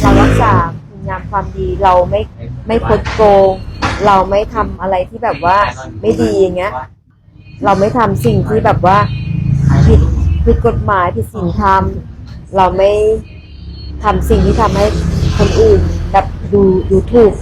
เรารักษาคุณงามความดีเราไม่ไม่คดโกง เราไม่ทำอะไรที่แบบว่าไม่ดีอย่างเงี้ย เราไม่ทำสิ่งที่แบบว่าผิดผิดกฎหมายผิดศีลธรรมเราไม่ทำสิ่งที่ทำให้คนอื่นแบบดูดูถูก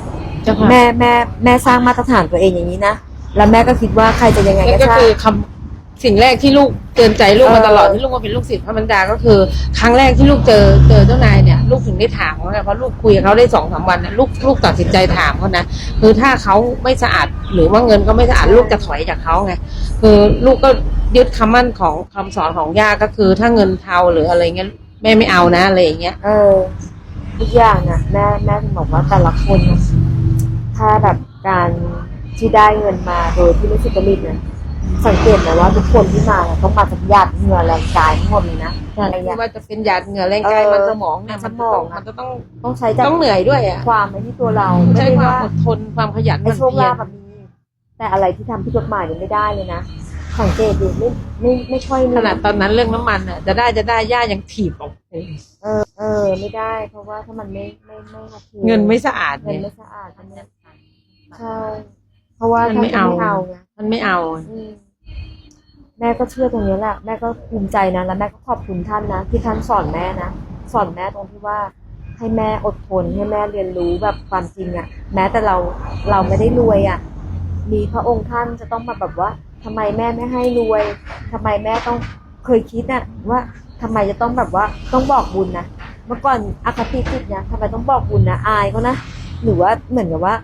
เจ้าค่ะแม่แม่แม่สร้างมาตรฐานตัวเองอย่างนี้นะแล้วแม่ก็คิดว่าใครจะยังไงนั่นก็ก็ช่าง คือคำสิ่งแรกที่ลูก เตือนใจลูกมาตลอดที่ลูกมาเป็นลูกศิษย์พระบรรดาก็คือ ครั้งแรกที่ลูกเจอเจอเจ้านายเนี่ยลูกถึงได้ถามเขาไงเพราะลูกคุยกับเขาได้สองสามวันเนี่ยลูกลูกตัดสินใจถามเขานะคือถ้าเขาไม่สะอาดหรือว่าเงินก็ไม่สะอาดลูกจะถอยจากเขาไงคือลูกก็ยึดคำมั่นของคำสอนของย่าก็คือ ถ้าเงินเทาหรืออะไรเงี้ยแม่ไม่เอานะอะไรอย่างเงี้ยเออทุกอย่างน่ะแม่แม่บอกว่าแต่ละคนนะถ้าแบบการที่ได้เงินมาโดยที่ไม่สุจริตเนี่ย สังเกตไหมว่าทุกคนที่มาเนี่ยต้องมาจากหยาดเหงื่อแรงกายทั้งหมดเลยนะอะไรไม่เงี้ย ว่าจะเป็นหยาดเหงื่อแรงกายเออมันสมองเนี่ยสมันมจะอต้องงอะ มันจะต้องต้องใช้จากต้องเหนื่อยด้วยอะความไม่ที่ตัวเราใช้ไม่ได้ความว่าอดทนความขยันหไอ้มั่นโชคเพียลารภแบบมีแต่อะไรที่ทำผิดกฎหมายเนี่ยไม่ได้เลยนะสังเกตดูไม่ไม่ไม่ค่อยมีขนาดตอนนั้นเรื่องน้ำมันอะจะได้จะได้ย่ายังถีบออกไปเออเออ ไม่ได้ เพราะว่าถ้ามันไม่ไม่ไม่โอคเงินไม่สะอาดเงินเนี่ย ไม่สะอาดอันเนี้ยใช่เพราะว่ามันถ้าไม่จะเอาไม่เอาไงมันไม่เอา อืม แม่ก็เชื่อตรงนี้แหละแม่ก็ภูมิใจนะแล้วแม่ก็ขอบคุณท่านนะที่ท่านสอนแม่นะสอนแม่ตรงที่ว่าให้แม่อดทนให้แม่เรียนรู้แบบความจริงอะ่ะ แม้แต่เราเราไม่ได้รวยอะ่ะ มีพระองค์ท่านจะต้องมาแบบว่าทำไมแม่ไม่ให้รวยทำไมแม่ต้องเคยคิดน่ะว่าทำไมจะต้องแบบว่าต้องบอกบุญนะเมื่อก่อนอคติจิตเนี่ยทำไมต้องบอกบุญนะอายเขานะหรือว่าเหมือนกับว่า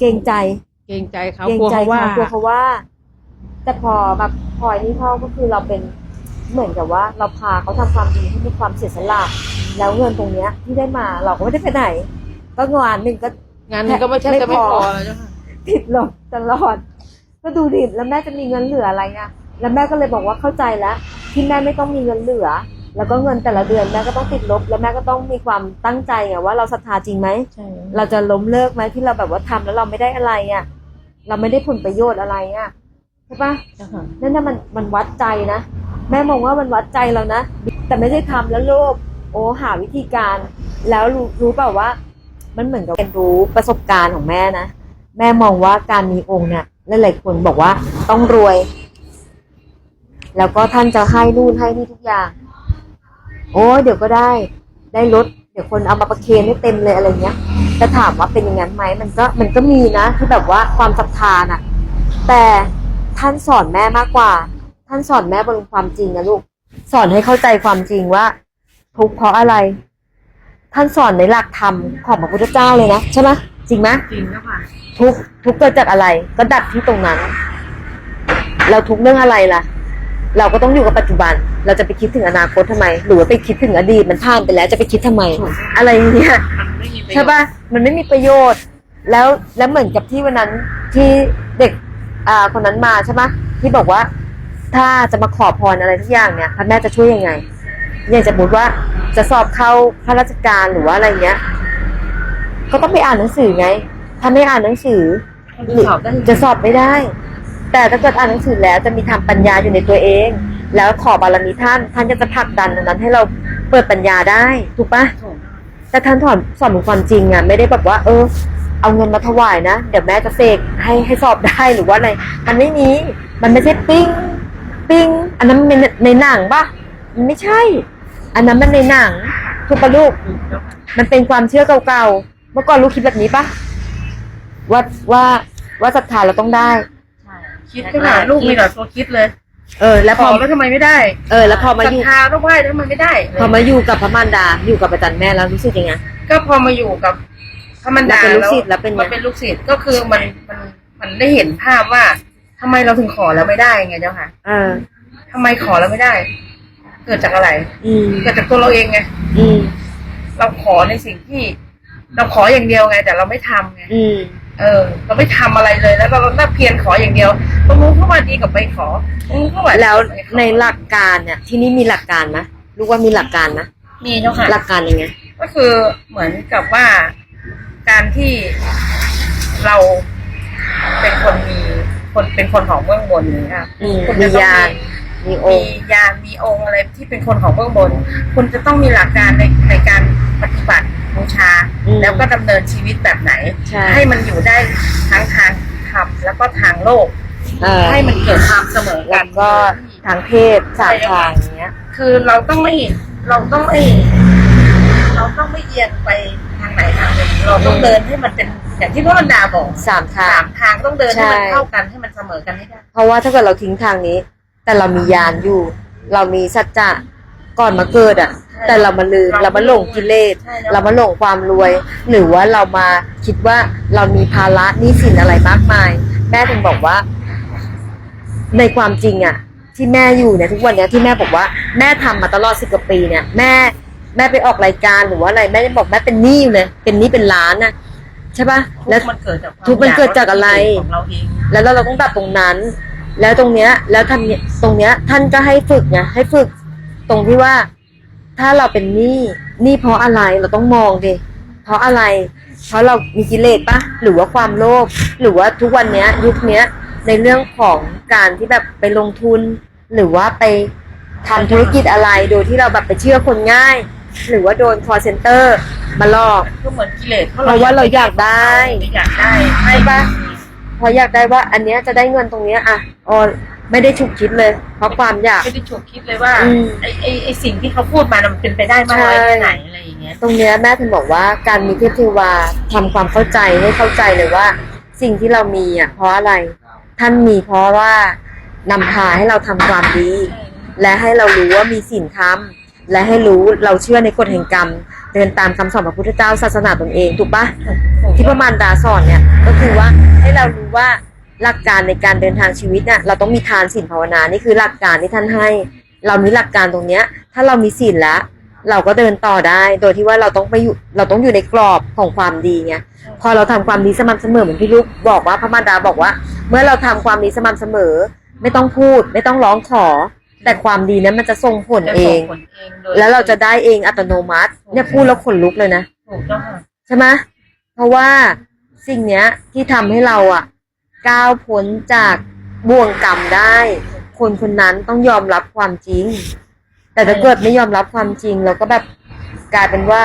เกรงใจ เกรงใจเขาเกรงกลัวใจเขาว่า แต่พอแบบพลอยนี่เขาก็คือเราเป็นเหมือนกับว่า เราพาเขาทำความดีที่มีความเสียสละแล้วเงินตรงเนี้ยที่ได้มาเราก็ไม่ได้ไปไหน ก็งานหนึ่งก็งานหนึงก็ไม่ใช่จะไม่พอแล้วเจ้าค่ะติดลบตลอด ก็ดูดิแล้วแม่จะมีเงินเหลืออะไรอะแล้วแม่ก็เลยบอกว่าเข้าใจแล้วที่แม่ไม่ต้องมีเงินเหลือ แล้วก็เงินแต่ละเดือนแม่ก็ต้องติดลบ แล้วแม่ก็ต้องมีความตั้งใจอะว่าเราศรัทธาจริงไหมใช่เราจะล้มเลิกไหมที่เราแบบว่าทำแล้วเราไม่ได้อะไรอะ เราไม่ได้ผลประโยชน์อะไรอะใช่ปะเจ้าค่ะนั่นน่ะมันมันวัดใจนะ แม่มองว่ามันวัดใจเรานะ แต่ไม่ได้ทำแล้วโลภโอ้หาวิธีการ แล้วรู้รู้เปล่าว่า มันเหมือนกับเรียนรู้ประสบการณ์ของแม่นะ แม่มองว่าการมีองค์เนี่ยหลายๆคนบอกว่าต้องรวย แล้วก็ท่านจะให้นู่นให้นี่ทุกอย่าง โอ้ยเดี๋ยวก็ได้ได้รถเดี๋ยวคนเอามาประเคนให้เต็มเลยอะไรเงี้ยจะถามว่าเป็นอย่างนั้นไหมมันก็มันก็มีนะที่แบบว่าความศรัทธาน่ะ แต่ ท่านสอนแม่มากกว่า ท่านสอนแม่บนความจริงนะลูก สอนให้เข้าใจความจริงว่า ทุกข์เพราะอะไร ท่านสอนในหลักธรรมของพระพุทธเจ้าเลยนะใช่ไหมจริงไหมจริงเจ้าค่ะทุกข์ทุกข์เกิดจากอะไร ก็ดับที่ตรงนั้น เราทุกข์เรื่องอะไรล่ะ เราก็ต้องอยู่กับปัจจุบัน เราจะไปคิดถึงอนาคตทำไม หรือว่าไปคิดถึงอดีตมันผ่านไปแล้วจะไปคิดทำไม อะไรเนี่ยมันไม่มีประโยชน์ใช่ปะมันไม่มีประโยชน์ แล้วแล้วเหมือนกับที่วันนั้นที่เด็ก อ่าคนนั้นมาใช่ปะที่บอกว่าถ้าจะมาขอพรอะไรทุกอย่างเนี่ยพระแม่จะช่วยยังไงอย่างสมมติว่าจะสอบเข้าข้าราชการหรือว่าอะไรเงี้ย ก็ต้องไปอ่านหนังสือไง ถ้าไม่อ่านหนังสือสอบได้จะสอบไม่ได้ แต่ถ้าเกิดอ่านหนังสือแล้วจะมีทางปัญญาอยู่ในตัวเอง แล้วขอบารมีท่าน ท่านก็จะผลักดันตรงนั้น ให้เราเปิดปัญญาได้ ถูกปะถูกแต่ท่านสอนสอนเป็นความจริงอะไม่ได้แบบว่า เออ เอาเงินมาถวายนะ เดี๋ยวแม่จะเสกให้ให้สอบได้หรือว่าอะไร มันไม่มี มันไม่ใช่ปิ้ง ปิ้ง อันนั้นมันในในหนังปะมันไม่ใช่ อันนั้นมันในหนังถูกปะลูก มันเป็นความเชื่อเก่าๆ เมื่อก่อนลูกคิดแบบนี้ปะว่าว่าว่าศรัทธาเราต้องได้ คิดขนาดลูกมีแต่ตัวคิดเลย เออ แล้วขพออแล้วทำไมไม่ได้ เออ แล้วพอมาศรัอทยู่ธาต้องไหว้แล้วทำไมไม่ได้พอมาอยู่กับพระมารดา อยู่กับอาจารย์แม่แล้วรู้สึกยังไง ก็พอมาอยู่กับ พระมันดาเราเป็นลูกศิษย์แล้วเป็นไงมันเป็นลูกศิษย์ก็คือมันมันมันได้เห็นภาพว่าทำไมเราถึงขอแล้วไม่ได้ไงเจ้าค่ะเออทำไมขอแล้วไม่ได้ เกิดจากอะไร อืมเกิดจากตัวเราเองไงอืมเราขอในสิ่งที่ เราขออย่างเดียวไง แต่เราไม่ทำไงอืมเออ เราไม่ทำอะไรเลยแล้วเราเราหน้าเพียรขออย่างเดียวตรงนู้นเข้ามาดีกับไปขอตรงนู้นเข้ามาดีแล้วกับไปขอในหลักการเนี่ย ที่นี่มีหลักการไหมลูกว่ามีหลักการไหมมีเจ้าค่ะหลักการยังไงก็คือเหมือนกับว่า การที่เราเป็นคนมีคนเป็นคนของเบื้องบนอย่างเนี่ยอืมคุณมีจะต้องยานมีอมีงค์ยานมีองค์อะไรที่เป็นคนของเบื้องบน คุณจะต้องมีหลักการในในการปฏิบัติบูชามแล้วก็ดำเนินชีวิตแบบไหนใช่ให้มันอยู่ได้ทั้งทางธรรมแล้วก็ทางโลก เออให้มันเกิดความเสมอกัแล้น วก็ทางเพศสามทางอย่างเงี้ย คือเราต้องไม่เราต้องไม่เราต้องไม่เอียงไปทางไหนทางหนึ่ง เราต้องเดินให้มันเป็นอย่างที่พ่ออันดาบอกสามทาสาง มทางต้องเดินให้มันใช่ เท่ากันให้มันเสมอกันให้ได้เพราะว่าถ้าเกิดเราทิ้งทางนี้ แต่เรามียานอยู่ เรามีสัจจะก่อนมาเกิดอะ แต่เรามาลืมเรามาหลงกิเลส ใช่แล้วเรามาหลงความรวย หรือว่าเรามาคิดว่าเรามีภาระหนี้สินอะไรมากมาย แม่ถึงบอกว่า ในความจริงอะที่แม่อยู่เนี่ยทุกวันเนี้ยที่แม่บอกว่าแม่ทำมาตลอดสิบกว่าปีเนี่ย แม่ แม่ไปออกรายการหรือว่าอะไรแม่ได้บอกแม่เป็นหนี้อยู่เลยเป็นหนี้เป็นล้านนะใช่ปะทุแล้วกข์มันเกิดจากความทุกข์มันเกิดจากอะไร ของเราเองแล้วเราต้องตัดตรงนั้น แล้วตรงเนี้ย แล้วทำเนี่ยตรงเนี้ย ท่านก็ให้ฝึกไงให้ฝึก ตรงที่ว่า ถ้าเราเป็นหนี้หนี้เพราะอะไรเราต้องมองดิเพราะอะไร เพราะเรามีกิเลสปะหรือว่าความโลภหรือว่าทุกวันเนี้ย ยุคเนี้ย ในเรื่องของการที่แบบไปลงทุน หรือว่าไปทำธุรกิจอะไรโดยที่เราแบบไปเชื่อคนง่าย หรือว่าโดน call center มาหลอก ก็เหมือนกิเลสเพราะว่าเราอยากได้ อยากได้ให้ใช่ปะพออยากได้ว่าอันเนี้ยจะได้เงินตรงเนี้ยอะอ๋อไม่ได้ฉุกคิดเลย เพราะความอยาก ไม่ได้ฉุกคิดเลยว่าอืมไอ้ไอ้ไอ้สิ่งที่เขาพูดมาน่ะมันเป็นไปได้มากน้อยแค่ไหนอะไรอย่างเงี้ย ตรงเนี้ยแม่ถึงบอกว่าการมีเทพเทวาทำความเข้าใจให้เข้าใจเลยว่า สิ่งที่เรามีอะเพราะอะไร ท่านมีเพราะว่านำพาให้เราทำความดี และให้เรารู้ว่ามีศีลธรรม และให้รู้เราเชื่อในกฎแห่งกรรม เดินตามคำสอนพระพุทธเจ้าศาสนาตนเองถูกปะที่พระมารดาสอนเนี่ยก็คือว่าให้เรารู้ว่าหลักการในการเดินทางชีวิตน่ะเราต้องมีทานศีลภาวนานี่คือหลักการที่ท่านให้ เรามีหลักการตรงเนี้ย ถ้าเรามีศีลแล้ว เราก็เดินต่อได้ โดยที่ว่าเราต้องไปอยู่เราต้องอยู่ในกรอบของความดีไงพอเราทำความดีสม่ำเสมอเหมือนที่ลูกบอกว่าพระมารดาบอกว่า เมื่อเราทำความดีสม่ำเสมอ ไม่ต้องพูด ไม่ต้องร้องขอ แต่ความดีนั้นมันจะส่งผลจะเอส่งผลเองโดยแล้วเราจะได้เองอัตโนมัติ เนี่ยพูดแล้วขนลุกเลยนะ ถูกต้องค่ะใช่ไหมเพราะว่าสิ่งเนี้ยที่ทำให้เราอะ ก้าวพ้นจากบ่วงกรรมได้ คนคนนั้นต้องยอมรับความจริง แต่ถ้าเกิดไม่ยอมรับความจริง เราก็แบบกลายเป็นว่า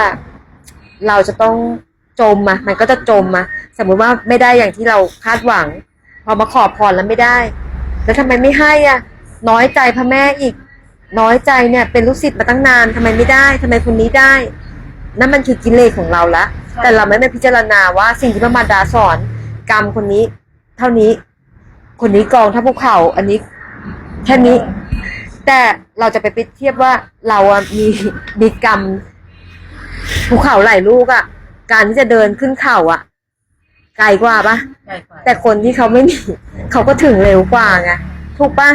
เราจะต้องจมมามันก็จะจมมาสมมุติว่าไม่ได้อย่างที่เราคาดหวัง พอมาขอพรแล้วไม่ได้ แล้วทำไมไม่ให้อะ น้อยใจพระแม่อีก น้อยใจเนี่ย เป็นลูกศิษย์มาตั้งนานทำไมไม่ได้ทำไมคนนี้ได้ นั่นมันคือกิเลสของเราละแต่เราไม่ได้พิจารณาว่าสิ่งที่พระมารดาสอน กรรมคนนี้ เท่านี้ คนนี้กองเท่าภูเขา อันนี้แค่นี้ แต่เราจะไปเปรียบเทียบว่าเราอะมีมีกรรมภูเขาหลายลูกอะการที่จะเดินขึ้นเขาอะไกลกว่าปะใช่กว่าแต่คนที่เขาไม่มีเขาก็ถึงเร็วกว่าไงถูกปะ